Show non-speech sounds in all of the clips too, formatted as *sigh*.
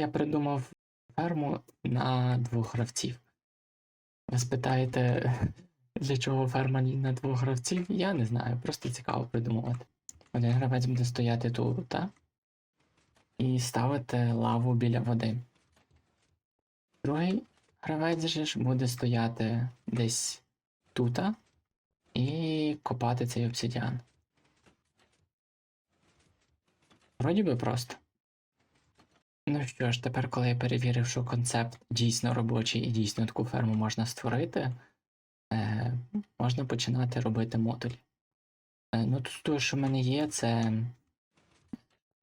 Я придумав ферму на двох гравців. Ви спитаєте, *laughs* для чого ферма на двох гравців? Я не знаю, просто цікаво придумувати. Один гравець буде стояти тут, так? І ставити лаву біля води. Другий гравець же буде стояти десь тут і копати цей обсидіан. Вроді би просто. Ну що ж, тепер, коли я перевірив, що концепт дійсно робочий і дійсно таку ферму можна створити, е, можна починати робити модулі. Е, ну, тут те, що в мене є, це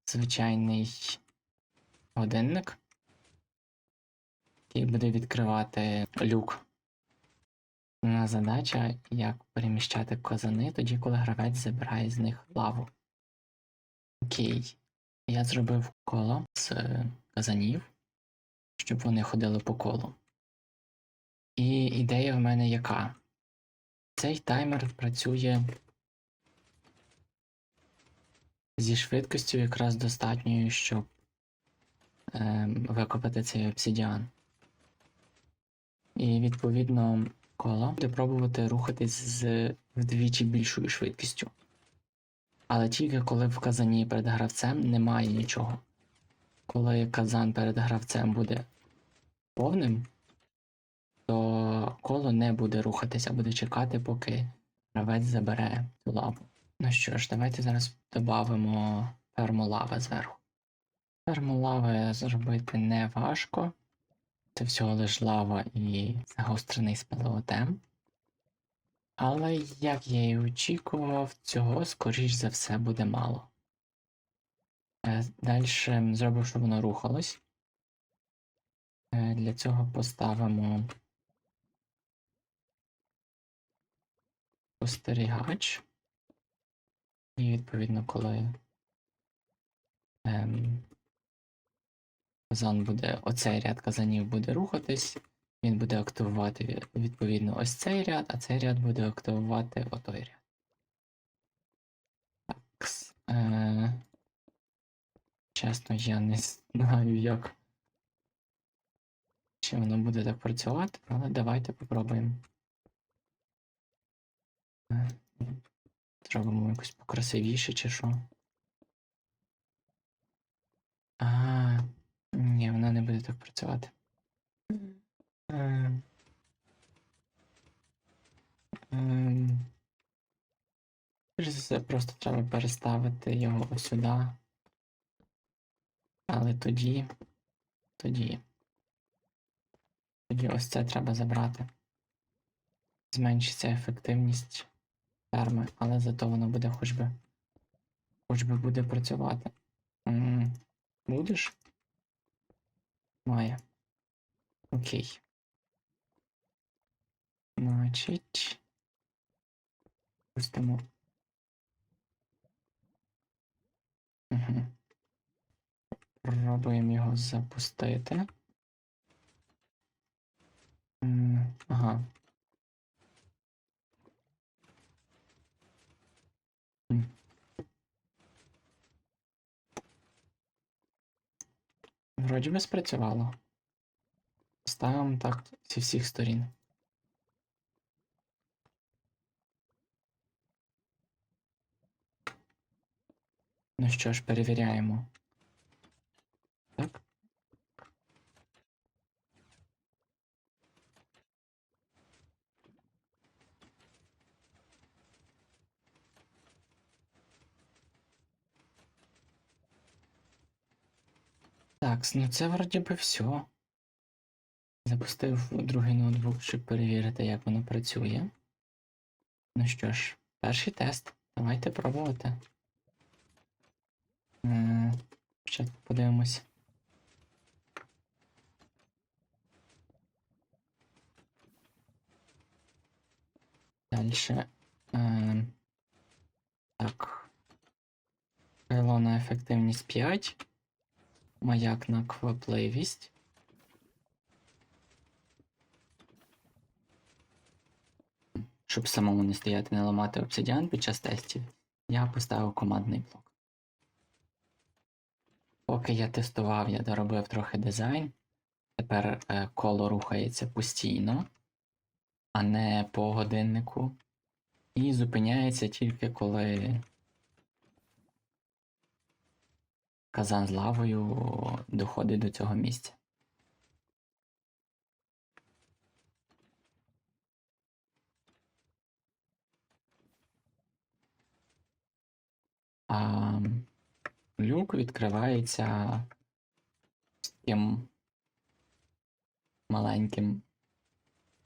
звичайний годинник, який буде відкривати люк. Основна задача, як переміщати казани тоді, коли гравець забирає з них лаву. Окей. Я зробив коло з казанів, щоб вони ходили по колу. І ідея в мене яка? Цей таймер працює зі швидкістю якраз достатньою, щоб ем, викопати цей обсидіан. І відповідно коло буде пробувати рухатись з вдвічі більшою швидкістю. Але тільки коли в казані перед гравцем немає нічого. Коли казан перед гравцем буде повним, то коло не буде рухатися, буде чекати, поки гравець забере цю лаву. Ну що ж, давайте зараз додамо ферму лави зверху. Ферму лави зробити не важко. Це всього лиш лава і загострений спелеотем. Але, як я і очікував, цього, скоріш за все, буде мало. Далі зробив, щоб воно рухалось. Е, Для цього поставимо спостерігач. І відповідно, коли ем, казан буде, оцей ряд казанів буде рухатись, він буде активувати відповідно ось цей ряд, а цей ряд буде активувати отой ряд. Так. Е, чесно, я не знаю, як. Чи воно буде так працювати, але давайте попробуємо. Е, Зробимо якось покрасивіше чи що. А, ні, воно не буде так працювати. Перш за все, просто треба переставити його ось сюди. Але тоді. Тоді. Тоді ось це треба забрати. Зменшиться ефективність ферми, але зато воно буде хоч би. Хоч би буде працювати. М, Будеш? Має. Окей. Значить. Пустимо. Угу. Пробуємо його запустити. Ага. Вроді би спрацювало. Ставимо так зі всіх сторін. Ну що ж, перевіряємо. Так. Так, ну це вроді би все. Запустив другий ноутбук, щоб перевірити, як воно працює. Ну що ж, перший тест. Давайте пробувати. Спочатку подивимось. Дальше. Е, так. Крило на ефективність 5. Маяк на квапливість. Щоб самому не стояти, не ламати обсидіан під час тестів, я поставив командний блок. Поки я тестував, я доробив трохи дизайн. Тепер е, коло рухається постійно, а не по годиннику. І зупиняється тільки коли казан з лавою доходить до цього місця. А люк відкривається таким маленьким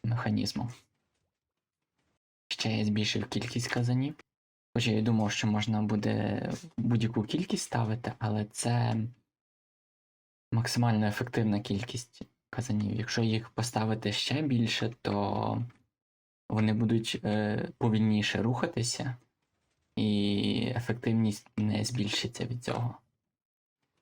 механізмом. Ще я збільшив кількість казанів. Хоча я думав, що можна буде будь-яку кількість ставити, але це максимально ефективна кількість казанів. Якщо їх поставити ще більше, то вони будуть е, повільніше рухатися, і ефективність не збільшиться від цього.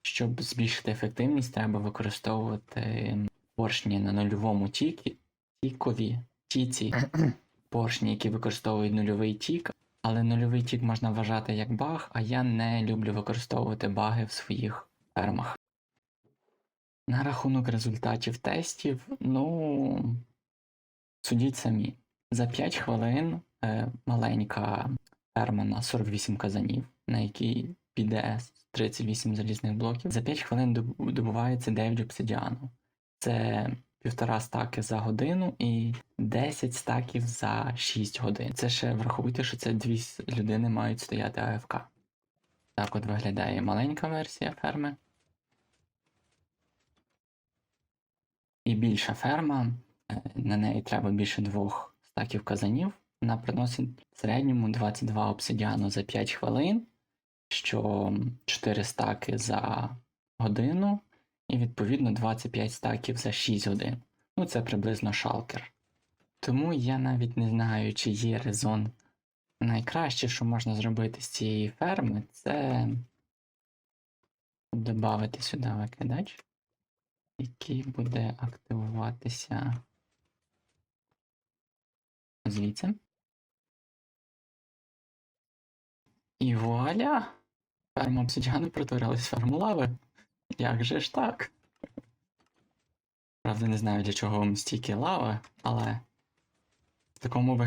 Щоб збільшити ефективність, треба використовувати поршні на нульовому тікі, тікові, тіці, *clears throat* поршні, які використовують нульовий тік, але нульовий тік можна вважати як баг, а я не люблю використовувати баги в своїх фермах. На рахунок результатів тестів, ну, судіть самі. За 5 хвилин е, маленька ферма на 48 казанів, на якій піде 38 залізних блоків. За 5 хвилин добувається 9 обсидіану. Це півтора стаки за годину і 10 стаків за 6 годин. Це ще врахуйте, що це дві людини мають стояти АФК. Так от виглядає маленька версія ферми. І більша ферма, е, на неї треба більше двох стаків казанів. Вона приносить в середньому 22 обсидіану за 5 хвилин, що 4 стаки за годину, і відповідно 25 стаків за 6 годин. Ну, це приблизно шалкер. Тому я навіть не знаю, чи є резон. Найкраще, що можна зробити з цієї ферми, це додати сюди викидач, який буде активуватися звідси. І вуаля! Ферма обсидіану протворилась ферму лави. Як же ж так? Правда, не знаю, для чого вам стільки лави, але в такому вигляді.